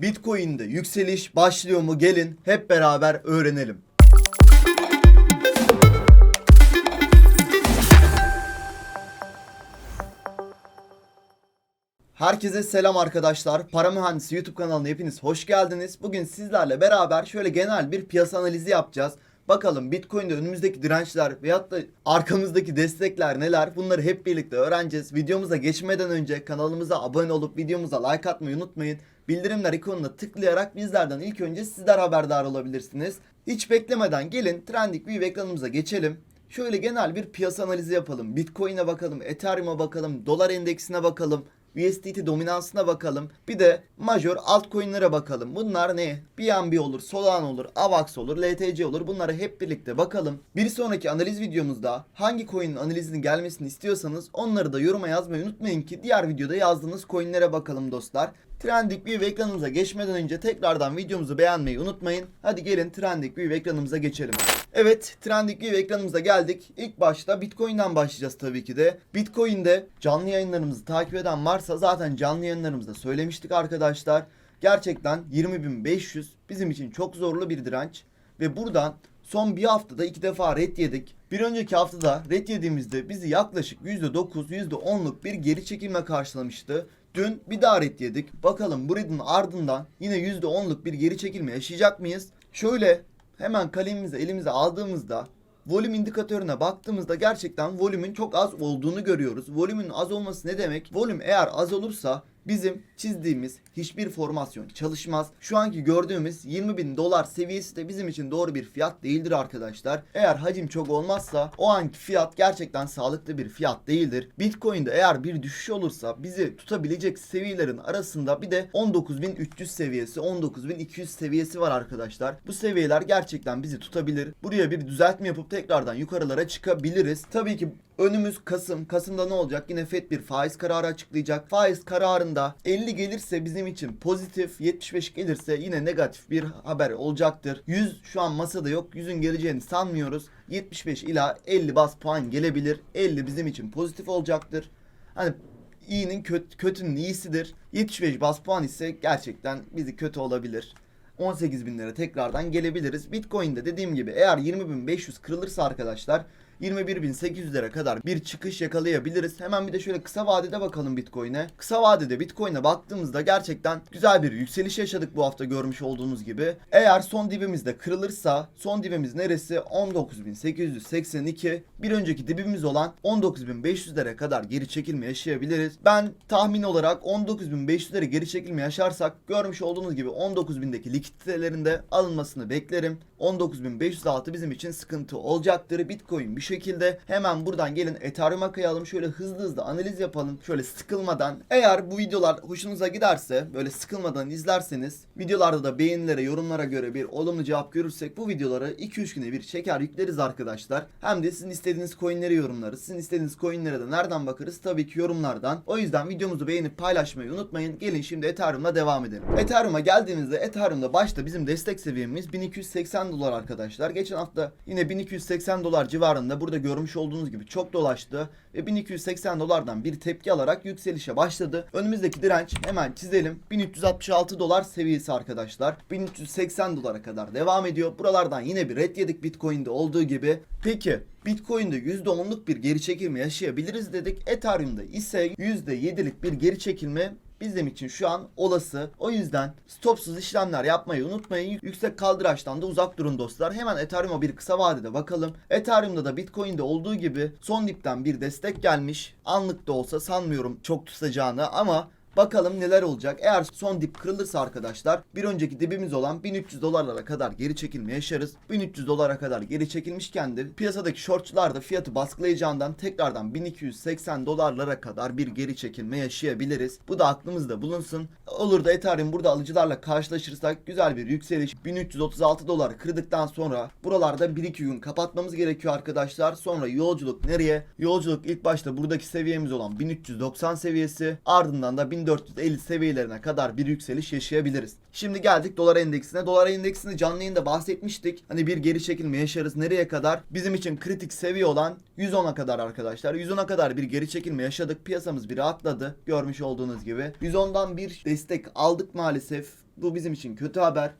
Bitcoin'de yükseliş başlıyor mu? Gelin hep beraber öğrenelim. Herkese selam arkadaşlar. Para Mühendisi YouTube kanalına hepiniz hoş geldiniz. Bugün sizlerle beraber şöyle genel bir piyasa analizi yapacağız. Bakalım Bitcoin'de önümüzdeki dirençler veyahut da arkamızdaki destekler neler? Bunları hep birlikte öğreneceğiz. Videomuza geçmeden önce kanalımıza abone olup videomuza like atmayı unutmayın. Bildirimler ikonuna tıklayarak bizlerden ilk önce sizler haberdar olabilirsiniz. Hiç beklemeden gelin Trendik View ekranımıza geçelim. Şöyle genel bir piyasa analizi yapalım. Bitcoin'e bakalım, Ethereum'a bakalım, dolar endeksine bakalım. USDT dominansına bakalım. Bir de major altcoin'lere bakalım. Bunlar ne? BNB olur, Solana olur, AVAX olur, LTC olur. Bunlara hep birlikte bakalım. Bir sonraki analiz videomuzda hangi coin'in analizinin gelmesini istiyorsanız onları da yoruma yazmayı unutmayın ki diğer videoda yazdığınız coin'lere bakalım dostlar. Trendik View ekranımıza geçmeden önce tekrardan videomuzu beğenmeyi unutmayın. Hadi gelin Trendik View ekranımıza geçelim. Evet Trendik View ekranımıza geldik. İlk başta Bitcoin'den başlayacağız tabii ki de. Bitcoin'de canlı yayınlarımızı takip eden varsa zaten canlı yayınlarımızda söylemiştik arkadaşlar. Gerçekten 20.500 bizim için çok zorlu bir direnç. Ve buradan son bir haftada iki defa red yedik. Bir önceki haftada red yediğimizde bizi yaklaşık %9, %10'luk bir geri çekilme karşılamıştı. Dün bir daha red yedik. Bakalım bu redin ardından yine %10'luk bir geri çekilme yaşayacak mıyız? Şöyle hemen kalemimizi elimize aldığımızda volüm indikatörüne baktığımızda gerçekten volümün çok az olduğunu görüyoruz. Volümün az olması ne demek? Volüm eğer az olursa bizim çizdiğimiz hiçbir formasyon çalışmaz. Şu anki gördüğümüz 20 bin dolar seviyesi de bizim için doğru bir fiyat değildir arkadaşlar. Eğer hacim çok olmazsa o anki fiyat gerçekten sağlıklı bir fiyat değildir. Bitcoin'de eğer bir düşüş olursa bizi tutabilecek seviyelerin arasında bir de 19.300 seviyesi, 19.200 seviyesi var arkadaşlar. Bu seviyeler gerçekten bizi tutabilir. Buraya bir düzeltme yapıp tekrardan yukarılara çıkabiliriz. Tabii ki Önümüz Kasım. Kasım'da ne olacak? Yine FED bir faiz kararı açıklayacak. Faiz kararında 50 gelirse bizim için pozitif, 75 gelirse yine negatif bir haber olacaktır. 100 şu an masada yok. 100'ün geleceğini sanmıyoruz. 75 ila 50 bas puan gelebilir. 50 bizim için pozitif olacaktır. Hani iyinin kötü, kötünün iyisidir. 75 bas puan ise gerçekten bizi kötü olabilir. 18 binlere tekrardan gelebiliriz. Bitcoin'de dediğim gibi eğer 20.500 kırılırsa arkadaşlar 21.800'lere kadar bir çıkış yakalayabiliriz. Hemen bir de şöyle kısa vadede bakalım Bitcoin'e. Kısa vadede Bitcoin'e baktığımızda gerçekten güzel bir yükseliş yaşadık bu hafta görmüş olduğunuz gibi. Eğer son dibimiz de kırılırsa son dibimiz neresi? 19.882. Bir önceki dibimiz olan 19.500'lere kadar geri çekilme yaşayabiliriz. Ben tahmin olarak 19.500'lere geri çekilme yaşarsak görmüş olduğunuz gibi 19.000'deki likiditelerin de alınmasını beklerim. 19.506 bizim için sıkıntı olacaktır. Bitcoin bir şekilde hemen buradan gelin Ethereum'a kayalım. Şöyle hızlı hızlı analiz yapalım. Şöyle sıkılmadan. Eğer bu videolar hoşunuza giderse böyle sıkılmadan izlerseniz videolarda da beğenilere yorumlara göre bir olumlu cevap görürsek bu videoları 2-3 güne bir çeker yükleriz arkadaşlar. Hem de sizin istediğiniz coinleri yorumlarız. Sizin istediğiniz coinlere de nereden bakarız? Tabii ki yorumlardan. O yüzden videomuzu beğenip paylaşmayı unutmayın. Gelin şimdi Ethereum'la devam edelim. Ethereum'a geldiğimizde Ethereum'da başta bizim destek seviyemiz 1280 dolar arkadaşlar. Geçen hafta yine 1280 dolar civarında burada görmüş olduğunuz gibi çok dolaştı ve 1280 dolardan bir tepki alarak yükselişe başladı. Önümüzdeki direnç hemen çizelim. 1366 dolar seviyesi arkadaşlar. 1380 dolara kadar devam ediyor. Buralardan yine bir red yedik Bitcoin'de olduğu gibi. Peki Bitcoin'de %10'luk bir geri çekilme yaşayabiliriz dedik. Ethereum'da ise %7'lik bir geri çekilme bizim için şu an olası. O yüzden stopsuz işlemler yapmayı unutmayın. Yüksek kaldıraçtan da uzak durun dostlar. Hemen Ethereum'a bir kısa vadede bakalım. Ethereum'da da Bitcoin'de olduğu gibi son dipten bir destek gelmiş. Anlık da olsa sanmıyorum çok tutacağını ama Bakalım neler olacak. Eğer son dip kırılırsa arkadaşlar bir önceki dibimiz olan 1300 dolarlara kadar geri çekilme yaşarız. 1300 dolara kadar geri çekilmişken de piyasadaki shortçular da fiyatı baskılayacağından tekrardan 1280 dolarlara kadar bir geri çekilme yaşayabiliriz. Bu da aklımızda bulunsun. Olur da Ethereum burada alıcılarla karşılaşırsak güzel bir yükseliş 1336 dolar kırdıktan sonra buralarda 1-2 gün kapatmamız gerekiyor arkadaşlar. Sonra yolculuk nereye? Yolculuk ilk başta buradaki seviyemiz olan 1390 seviyesi ardından da 1450 seviyelerine kadar bir yükseliş yaşayabiliriz. Şimdi geldik dolar endeksine. Dolar endeksini canlı yayında bahsetmiştik. Hani bir geri çekilme yaşarız. Nereye kadar? Bizim için kritik seviye olan 110'a kadar arkadaşlar. 110'a kadar bir geri çekilme yaşadık. Piyasamız bir rahatladı. Görmüş olduğunuz gibi. 110'dan bir destek aldık maalesef. Bu bizim için kötü haber.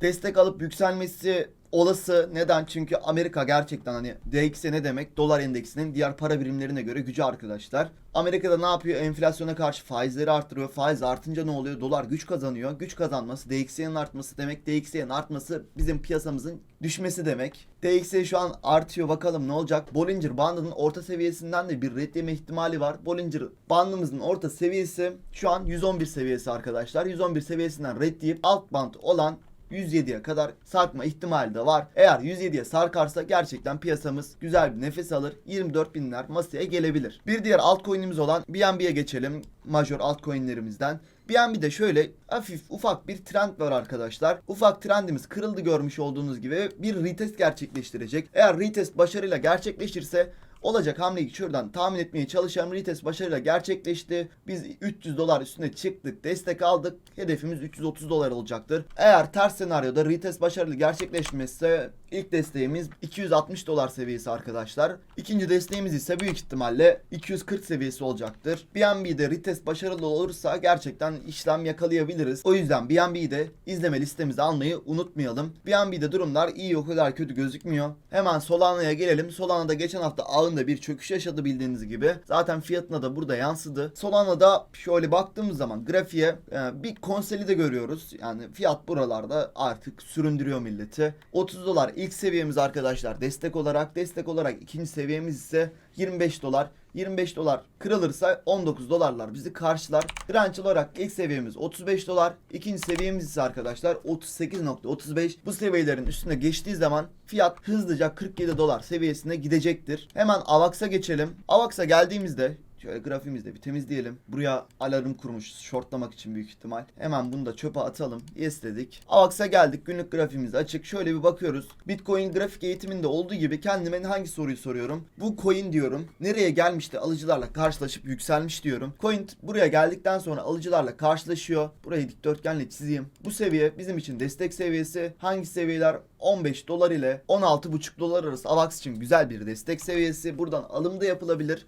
Destek alıp yükselmesi olası. Neden? Çünkü Amerika gerçekten hani DXY ne demek? Dolar endeksinin diğer para birimlerine göre gücü arkadaşlar. Amerika'da ne yapıyor? Enflasyona karşı faizleri arttırıyor. Faiz artınca ne oluyor? Dolar güç kazanıyor. Güç kazanması DXY'nin artması demek. DXY'nin artması bizim piyasamızın düşmesi demek. DXY şu an artıyor. Bakalım ne olacak? Bollinger bandının orta seviyesinden de bir red yeme ihtimali var. Bollinger bandımızın orta seviyesi şu an 111 seviyesi arkadaşlar. 111 seviyesinden red deyip alt band olan 107'ye kadar sarkma ihtimali de var. Eğer 107'ye sarkarsa gerçekten piyasamız güzel bir nefes alır. 24 binler masaya gelebilir. Bir diğer altcoin'imiz olan BNB'ye geçelim. Major altcoin'lerimizden. BNB'de şöyle hafif ufak bir trend var arkadaşlar. Ufak trendimiz kırıldı görmüş olduğunuz gibi bir retest gerçekleştirecek. Eğer retest başarıyla gerçekleşirse olacak hamleyi şuradan tahmin etmeye çalışalım. Retest başarıyla gerçekleşti. Biz 300 dolar üstüne çıktık. Destek aldık. Hedefimiz 330 dolar olacaktır. Eğer ters senaryoda retest başarılı gerçekleşmezse ilk desteğimiz 260 dolar seviyesi arkadaşlar. İkinci desteğimiz ise büyük ihtimalle 240 seviyesi olacaktır. BNB'de retest başarılı olursa gerçekten işlem yakalayabiliriz. O yüzden BNB'yi de izleme listemize almayı unutmayalım. BNB'de durumlar iyi o kadar kötü gözükmüyor. Hemen Solana'ya gelelim. Solana'da geçen hafta ağında bir çöküş yaşadı bildiğiniz gibi. Zaten fiyatına da burada yansıdı. Solana'da şöyle baktığımız zaman grafiğe e, bir konsolide görüyoruz. Yani fiyat buralarda artık süründürüyor milleti. 30 dolar ilk seviyemiz arkadaşlar destek olarak. Destek olarak ikinci seviyemiz ise 25 dolar. 25 dolar kırılırsa 19 dolarlar bizi karşılar. Direnç olarak ilk seviyemiz 35 dolar. ikinci seviyemiz ise arkadaşlar 38.35. Bu seviyelerin üstüne geçtiği zaman fiyat hızlıca 47 dolar seviyesine gidecektir. Hemen AVAX'a geçelim. AVAX'a geldiğimizde Şöyle grafiğimizde bir temizleyelim. Buraya alarm kurmuş shortlamak için büyük ihtimal. Hemen bunu da çöpe atalım. Yes dedik. AVAX'a geldik. Günlük grafiğimiz açık. Şöyle bir bakıyoruz. Bitcoin grafik eğitiminde olduğu gibi kendime hangi soruyu soruyorum? Bu coin diyorum. Nereye gelmişti alıcılarla karşılaşıp yükselmiş diyorum. Coin buraya geldikten sonra alıcılarla karşılaşıyor. Burayı dikdörtgenle çizeyim. Bu seviye bizim için destek seviyesi. Hangi seviyeler? 15 dolar ile 16,5 dolar arası AVAX için güzel bir destek seviyesi. Buradan alım da yapılabilir.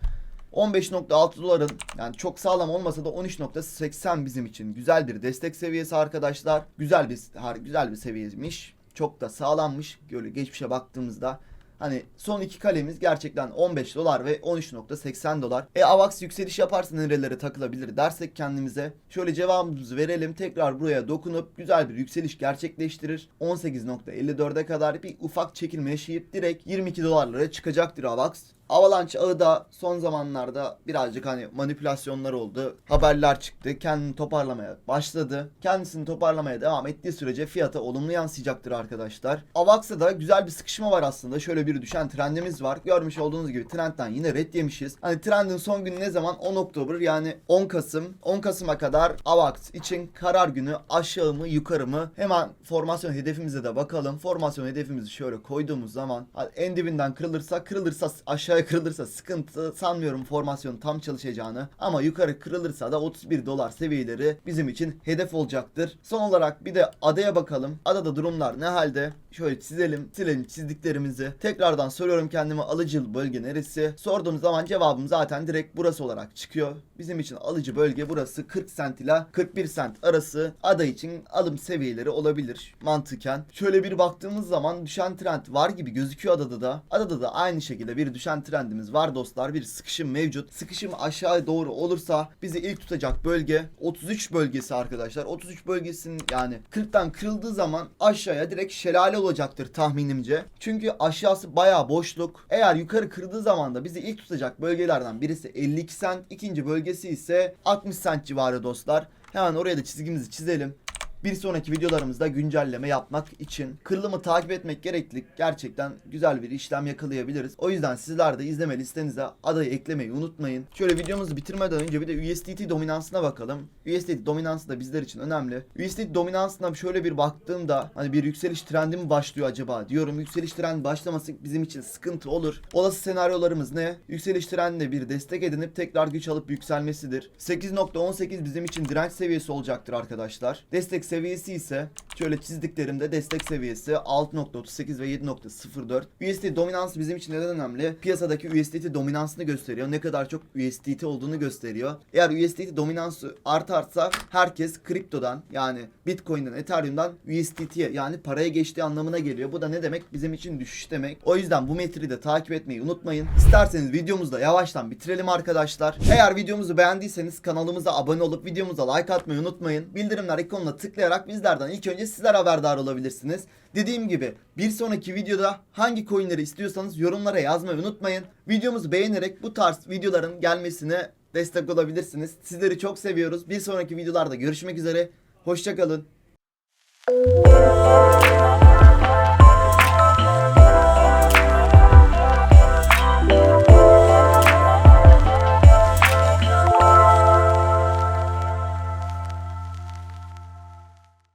15.6 doların yani çok sağlam olmasa da 13.80 bizim için güzel bir destek seviyesi arkadaşlar. Güzel bir har- güzel bir seviyeymiş. Çok da sağlammış. Böyle geçmişe baktığımızda Hani son iki kalemiz gerçekten 15 dolar ve 13.80 dolar. E AVAX yükseliş yaparsa nerelere takılabilir dersek kendimize. Şöyle cevabımızı verelim. Tekrar buraya dokunup güzel bir yükseliş gerçekleştirir. 18.54'e kadar bir ufak çekilme yaşayıp direkt 22 dolarlara çıkacaktır AVAX. Avalanche ağı da son zamanlarda birazcık hani manipülasyonlar oldu. Haberler çıktı. Kendini toparlamaya başladı. Kendisini toparlamaya devam ettiği sürece fiyata olumlu yansıyacaktır arkadaşlar. Avax'ta güzel bir sıkışma var aslında. Şöyle bir düşen trendimiz var. Görmüş olduğunuz gibi trendten yine red yemişiz. Hani trendin son günü ne zaman? 10 Oktober yani 10 Kasım. 10 Kasım'a kadar Avax için karar günü aşağı mı yukarı mı? Hemen formasyon hedefimize de bakalım. Formasyon hedefimizi şöyle koyduğumuz zaman en dibinden kırılırsa kırılırsa aşağıya kırılırsa sıkıntı sanmıyorum formasyon tam çalışacağını. Ama yukarı kırılırsa da 31 dolar seviyeleri bizim için hedef olacaktır. Son olarak bir de adaya bakalım. Adada durumlar ne halde? Şöyle çizelim. Silelim çizdiklerimizi. Tekrardan soruyorum kendime alıcı bölge neresi? Sorduğum zaman cevabım zaten direkt burası olarak çıkıyor. Bizim için alıcı bölge burası 40 sent ile 41 sent arası ada için alım seviyeleri olabilir mantıken. Şöyle bir baktığımız zaman düşen trend var gibi gözüküyor adada da. Adada da aynı şekilde bir düşen trendimiz var dostlar. Bir sıkışım mevcut. Sıkışım aşağı doğru olursa bizi ilk tutacak bölge 33 bölgesi arkadaşlar. 33 bölgesinin yani 40'tan kırıldığı zaman aşağıya direkt şelale olacaktır tahminimce. Çünkü aşağısı bayağı boşluk. Eğer yukarı kırdığı zaman da bizi ilk tutacak bölgelerden birisi 52 sent. ikinci bölgesi ise 60 sent civarı dostlar. Hemen oraya da çizgimizi çizelim. Bir sonraki videolarımızda güncelleme yapmak için kırılımı takip etmek gerekli. Gerçekten güzel bir işlem yakalayabiliriz. O yüzden sizler de izleme listenize adayı eklemeyi unutmayın. Şöyle videomuzu bitirmeden önce bir de USDT dominansına bakalım. USDT dominansı da bizler için önemli. USDT dominansına şöyle bir baktığımda hani bir yükseliş trendi mi başlıyor acaba diyorum. Yükseliş trendi başlaması bizim için sıkıntı olur. Olası senaryolarımız ne? Yükseliş trendine bir destek edinip tekrar güç alıp yükselmesidir. 8.18 bizim için direnç seviyesi olacaktır arkadaşlar. Destek seviyesi ise Şöyle çizdiklerimde destek seviyesi 6.38 ve 7.04. USDT dominansı bizim için neden önemli? Piyasadaki USDT dominansını gösteriyor. Ne kadar çok USDT olduğunu gösteriyor. Eğer USDT dominansı artarsa herkes kriptodan yani Bitcoin'den, Ethereum'dan USDT'ye yani paraya geçtiği anlamına geliyor. Bu da ne demek? Bizim için düşüş demek. O yüzden bu metriği de takip etmeyi unutmayın. İsterseniz videomuzu da yavaştan bitirelim arkadaşlar. Eğer videomuzu beğendiyseniz kanalımıza abone olup videomuza like atmayı unutmayın. Bildirimler ikonuna tıklayarak bizlerden ilk önce sizler haberdar olabilirsiniz. Dediğim gibi bir sonraki videoda hangi coinleri istiyorsanız yorumlara yazmayı unutmayın. Videomuzu beğenerek bu tarz videoların gelmesine destek olabilirsiniz. Sizleri çok seviyoruz. Bir sonraki videolarda görüşmek üzere. Hoşçakalın.